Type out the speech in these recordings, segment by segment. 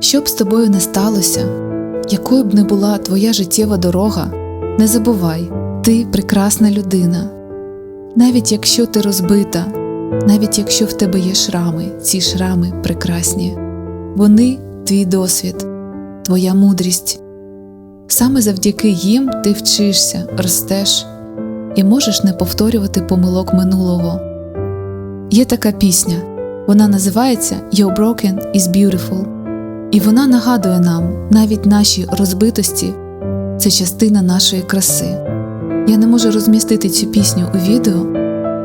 Що б з тобою не сталося, якою б не була твоя життєва дорога, не забувай, ти прекрасна людина. Навіть якщо ти розбита, навіть якщо в тебе є шрами, ці шрами прекрасні, вони твій досвід, твоя мудрість. Саме завдяки їм ти вчишся, ростеш і можеш не повторювати помилок минулого. Є така пісня, вона називається You're Broken is Beautiful, і вона нагадує нам, навіть наші розбитості це частина нашої краси. Я не можу розмістити цю пісню у відео,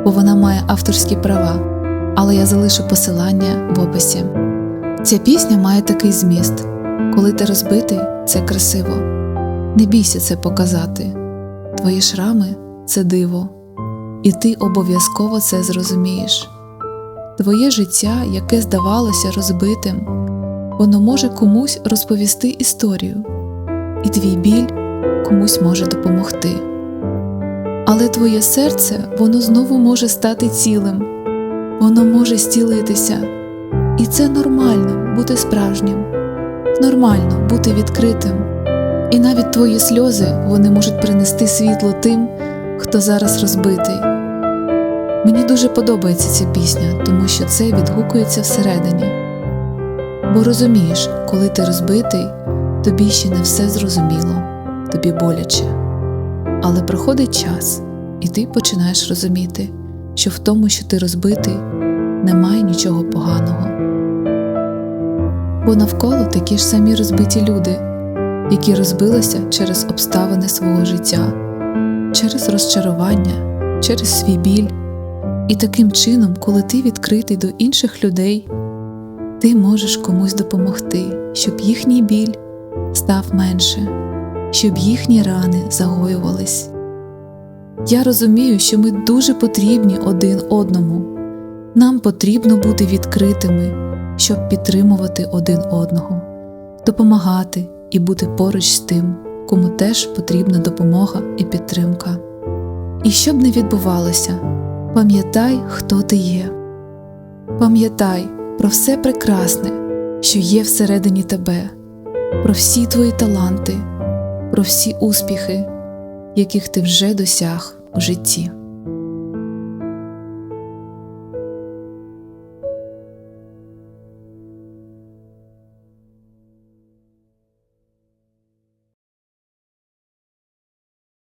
бо вона має авторські права, але я залишу посилання в описі. Ця пісня має такий зміст: коли ти розбитий, це красиво. Не бійся це показати. Твої шрами це диво, і ти обов'язково це зрозумієш. Твоє життя, яке здавалося розбитим, воно може комусь розповісти історію, і твій біль комусь може допомогти. Але твоє серце воно знову може стати цілим, воно може зцілитися, і це нормально бути справжнім, нормально бути відкритим. І навіть твої сльози вони можуть принести світло тим, хто зараз розбитий. Мені дуже подобається ця пісня, тому що це відгукується всередині. Бо розумієш, коли ти розбитий, тобі ще не все зрозуміло, тобі боляче. Але проходить час, і ти починаєш розуміти, що в тому, що ти розбитий, немає нічого поганого. Бо навколо такі ж самі розбиті люди, які розбилися через обставини свого життя, через розчарування, через свій біль. І таким чином, коли ти відкритий до інших людей, ти можеш комусь допомогти, щоб їхній біль став менше, щоб їхні рани загоювались. Я розумію, що ми дуже потрібні один одному. Нам потрібно бути відкритими, щоб підтримувати один одного, допомагати і бути поруч з тим, кому теж потрібна допомога і підтримка. І що б не відбувалося, пам'ятай, хто ти є. Пам'ятай про все прекрасне, що є всередині тебе, про всі твої таланти, про всі успіхи, яких ти вже досяг у житті.